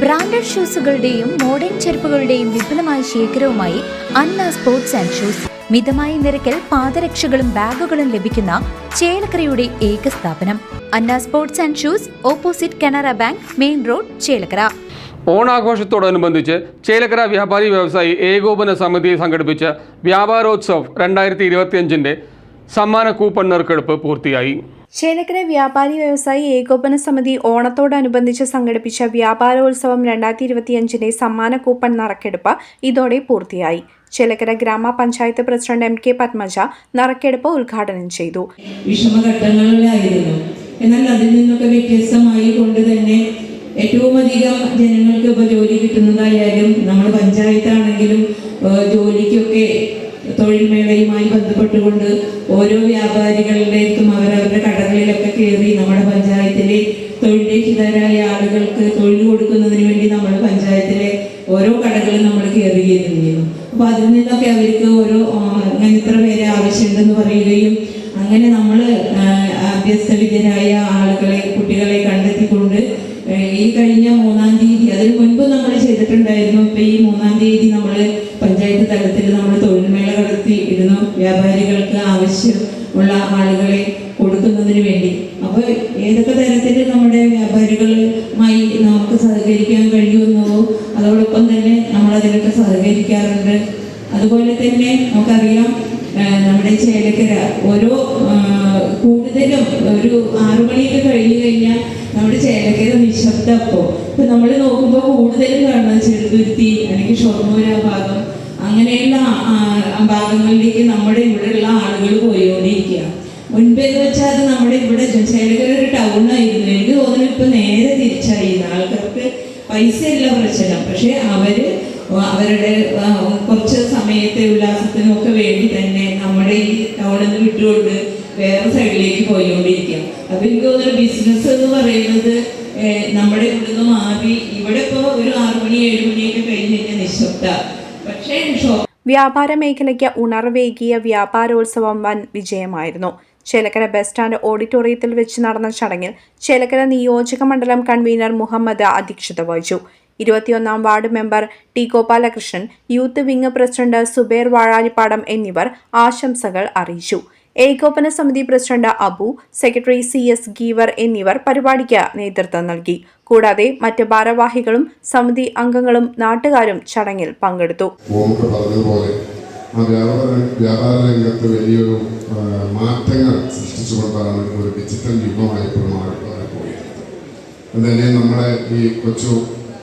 Branded ഷൂസുകളുടെയും modern ചെരുപ്പുകളുടെയും വിപുലമായ ശേഖരവുമായി അന്ന സ്പോർട്സ് ആൻഡ് ഷൂസ്. മിതമായ നിരക്കിൽ പാദരക്ഷകളും ബാഗുകളും ലഭിക്കുന്ന ചേലക്കരയുടെ ഏക സ്ഥാപനം. Anna sports and shoes opposite Canara bank main road Chelakkara. ഓണാഘോഷത്തോടനുബന്ധിച്ച് Chelakkara വ്യാപാരി വ്യവസായി ഏകോപന സമിതി സംഘടിപ്പിച്ച വ്യാപാരോത്സവ് രണ്ടായിരത്തി ഇരുപത്തിയഞ്ചിന്റെ സമ്മാന കൂപ്പൺ നറുക്കെടുപ്പ് പൂർത്തിയായി. ചേലക്കര വ്യാപാരി വ്യവസായി ഏകോപന സമിതി ഓണത്തോടനുബന്ധിച്ച് സംഘടിപ്പിച്ച വ്യാപാരോത്സവം രണ്ടായിരത്തി ഇരുപത്തിയഞ്ചിന്റെ സമ്മാന കൂപ്പൺ നറുക്കെടുപ്പ് ഇതോടെ പൂർത്തിയായി. ചേലക്കര ഗ്രാമപഞ്ചായത്ത് പ്രസിഡന്റ് എം കെ പത്മജ നറുക്കെടുപ്പ് ഉദ്ഘാടനം ചെയ്തു. വിഷമഘട്ടങ്ങളിലായിരുന്നു. എന്നാൽ അതിൽ നിന്നൊക്കെ വ്യത്യസ്തമായി കൊണ്ട് തന്നെ ഏറ്റവും അധികം ജനങ്ങൾക്ക് ഇപ്പോൾ ജോലി കിട്ടുന്നതായാലും നമ്മുടെ പഞ്ചായത്താണെങ്കിലും ജോലിക്കൊക്കെ തൊഴിൽ മേളയുമായി ബന്ധപ്പെട്ടുകൊണ്ട് ഓരോ വ്യാപാരികളുടെയും അവരവരുടെ കടകളിലൊക്കെ കയറി നമ്മുടെ പഞ്ചായത്തിലെ തൊഴിൽരഹിതരായ ആളുകൾക്ക് തൊഴിൽ കൊടുക്കുന്നതിന് വേണ്ടി നമ്മൾ പഞ്ചായത്തിലെ ഓരോ കടകളും നമ്മൾ കയറിയിരുന്നു അപ്പൊ അതിൽ നിന്നൊക്കെ അവർക്ക് ഓരോ അങ്ങനെ ഇത്ര പേരെ ആവശ്യമുണ്ടെന്ന് പറയുകയും അങ്ങനെ നമ്മൾ അഭ്യസ്തവിദ്യരായ ആളുകളെ കുട്ടികളെ കണ്ടെത്തിക്കൊണ്ട് ഈ കഴിഞ്ഞ മൂന്നാം തീയതി അതിന് മുൻപ് നമ്മൾ ചെയ്തിട്ടുണ്ടായിരുന്നു. ഇപ്പൊ ഈ മൂന്നാം തീയതി നമ്മൾ പഞ്ചായത്ത് തലത്തിൽ നമ്മൾ ഇരുന്നു വ്യാപാരികൾക്ക് ആവശ്യമുള്ള ആളുകളെ കൊടുക്കുന്നതിന് വേണ്ടി. അപ്പോൾ ഏതൊക്കെ തരത്തിൽ നമ്മുടെ വ്യാപാരികളുമായി നമുക്ക് സഹകരിക്കാൻ കഴിയുമെന്നോ അതോടൊപ്പം തന്നെ നമ്മൾ അതിനൊക്കെ സഹകരിക്കാറുണ്ട്. അതുപോലെ തന്നെ നമുക്കറിയാം നമ്മുടെ ചേലക്കര ഓരോ കൂടുതലും ഒരു ആറു മണിയൊക്കെ കഴിഞ്ഞു കഴിഞ്ഞാൽ നമ്മുടെ ചേലക്കര നിശബ്ദം ഇപ്പൊ നമ്മൾ നോക്കുമ്പോൾ കൂടുതലും കാണുന്നത് ചെറുതുരുത്തി അല്ലെങ്കിൽ ഷൊർണൂർ ഭാഗം. ആ ഭാഗങ്ങളിലേക്ക് നമ്മുടെ ഇവിടെയുള്ള ആളുകൾ പോയോണ്ടിരിക്കുക മുൻപേന്ന് വെച്ചാൽ അത് നമ്മുടെ ഇവിടെ ചേലക്കര ഒരു ടൗൺ ആയിരുന്നു. എനിക്ക് തോന്നുന്നു ഇപ്പൊ നേരെ തിരിച്ചായി ആൾക്കാർക്ക് പൈസ ഇല്ല പ്രശ്നം. പക്ഷെ അവർ അവരുടെ കുറച്ച് സമയത്തെ ഉല്ലാസത്തിനും ഒക്കെ വേണ്ടി തന്നെ നമ്മുടെ ഈ ടൗണിൽ നിന്ന് വിട്ടുകൊണ്ട് വേറെ സൈഡിലേക്ക് പോയിക്കൊണ്ടിരിക്കുക അപ്പൊ എനിക്ക് തോന്നുന്നു ബിസിനസ് എന്ന് പറയുന്നത് നമ്മുടെ ഇവിടുന്ന് മാറി ഇവിടെ ഇപ്പോൾ ഒരു ആറു മണി ഏഴ് മണിയൊക്കെ കഴിഞ്ഞ് കഴിഞ്ഞാൽ നിശബ്ദ. വ്യാപാര മേഖലയ്ക്ക് ഉണർവേകിയ വ്യാപാരോത്സവം വൻ വിജയമായിരുന്നു. ചേലക്കര ബസ് സ്റ്റാൻഡ് ഓഡിറ്റോറിയത്തിൽ വെച്ച് നടന്ന ചടങ്ങിൽ ചേലക്കര നിയോജക മണ്ഡലം കൺവീനർ മുഹമ്മദ് അധ്യക്ഷത വഹിച്ചു. ഇരുപത്തിയൊന്നാം ward member T Gopalakrishnan youth wing president Zuber Vazhalippadam എന്നിവർ ആശംസകൾ അറിയിച്ചു. ഏകോപന സമിതി president Abu secretary C S Geevar എന്നിവർ പരിപാടിക്ക് നേതൃത്വം നൽകി. കൂടാതെ മറ്റ് ഭാരവാഹികളും സമിതി അംഗങ്ങളും നാട്ടുകാരും ചടങ്ങിൽ പങ്കെടുത്തു. വ്യാപാര രംഗത്ത് വലിയൊരു മാറ്റങ്ങൾ സൃഷ്ടിച്ചുകൊണ്ടാണ് ഒരു ഡിജിറ്റൽ യുഗമായപ്പോൾ മാറി പോയിരുന്നത് അതുതന്നെ നമ്മുടെ ഈ കൊച്ചു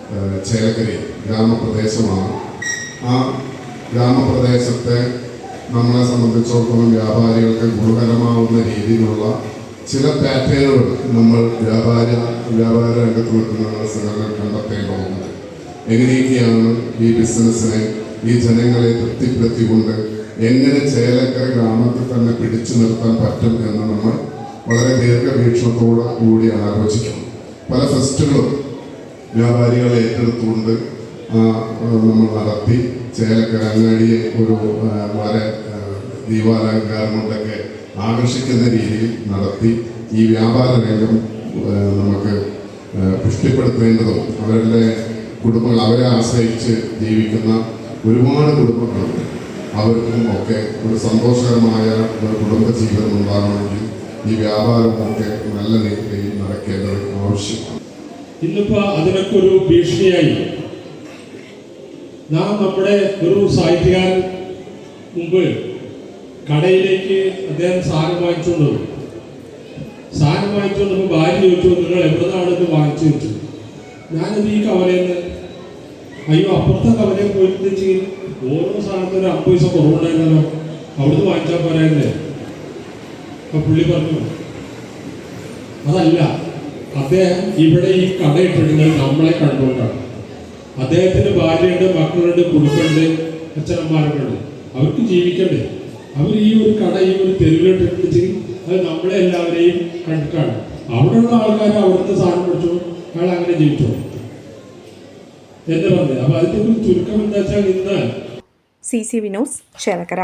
ആ, ചേലക്കരി ഗ്രാമപ്രദേശമാണ്. ആ ഗ്രാമപ്രദേശത്തെ നമ്മളെ സംബന്ധിച്ചിടത്തോളം വ്യാപാരികൾക്ക് ഗുണകരമാവുന്ന രീതിയിലുള്ള ചില പാറ്റേണുകൾ നമ്മൾ വ്യാപാര വ്യാപാര രംഗത്ത് നിൽക്കുന്ന സംഘടന കണ്ടെത്തേണ്ടതുണ്ട് എങ്ങനെയൊക്കെയാണ് ഈ ബിസിനസ്സിനെ ഈ ജനങ്ങളെ തൃപ്തിപ്പെടുത്തിക്കൊണ്ട് എങ്ങനെ ചേലക്കര ഗ്രാമത്തിൽ തന്നെ പിടിച്ചു നിർത്താൻ പറ്റും എന്ന് നമ്മൾ വളരെ ദീർഘവീക്ഷണത്തോടെ കൂടി ആലോചിക്കണം പല ഫെസ്റ്റുകളും വ്യാപാരികളെ ഏറ്റെടുത്തുകൊണ്ട് നമ്മൾ നടത്തി ചേലക്കര അങ്ങാടിയെ ഒരു വളരെ ദീപാലങ്കാരം കൊണ്ടൊക്കെ ആകർഷിക്കുന്ന രീതിയിൽ നടത്തി ഈ വ്യാപാര രംഗം നമുക്ക് പുഷ്ടിപ്പെടുത്തേണ്ടതും അവരുടെ കുടുംബങ്ങൾ അവരെ ആശ്രയിച്ച് ജീവിക്കുന്ന ഒരുപാട് കുടുംബങ്ങളുണ്ട്. അവർക്കും ഒക്കെ ഒരു സന്തോഷകരമായ ഒരു കുടുംബ ജീവിതം ഉണ്ടാകണമെങ്കിൽ ഈ വ്യാപാരമൊക്കെ നല്ല രീതിയിൽ നടക്കേണ്ടത് ആവശ്യമാണ്. ഇന്നിപ്പോ അതിനൊക്കെ ഒരു ഭീഷണിയായി. നാം നമ്മുടെ ഒരു സാഹിത്യകാരൻ മുമ്പ് കടയിലേക്ക് അദ്ദേഹം സാധനം വാങ്ങിച്ചുകൊണ്ട് വന്നു സാധനം വാങ്ങിച്ചുകൊണ്ട് ഭാര്യ ചോദിച്ചു നിങ്ങൾ എവിടുന്നാണ് ഇത് വാങ്ങിച്ചു? വെച്ചു ഞാനത് ഈ കവലയിൽ നിന്ന് അയ്യോ അപ്പുറത്തെ കവലയിൽ പോയിട്ട് ചെയ്യും ഓരോ സാധനത്തിന് അമ്പത് പൈസ കുറവുണ്ടായിരുന്നല്ലോ. അവിടുന്ന് വാങ്ങിച്ചാൽ പോരായിരുന്നേ. അപ്പൊ പുള്ളി പറഞ്ഞു അതല്ല അദ്ദേഹം ഇവിടെ ഈ കടയിട്ടിരുന്നത് നമ്മളെ കണ്ടുകൊണ്ടാണ്. അദ്ദേഹത്തിന് ഭാര്യയുണ്ട് മക്കളുണ്ട് കുടുംബമുണ്ട് അച്ഛനമ്മമാരുണ്ട്. അവർക്ക് ജീവിക്കണ്ടേ? അവർ ഈ ഒരു കട ഈ ഒരു തെരുവിലിട്ടിട്ടുണ്ടെങ്കിൽ അത് നമ്മളെ എല്ലാവരെയും കണ്ടിട്ടാണ്. അവിടെയുള്ള ആൾക്കാർ അവിടുത്തെ സാധനം പിടിച്ചു? അയാൾ അങ്ങനെ ജീവിച്ചു? എന്ന് പറഞ്ഞത്? അപ്പൊ അതിന്റെ ഒരു ചുരുക്കം എന്താ വെച്ചാൽ ഇന്ന് സി സി വിനോസ് ചേലക്കര.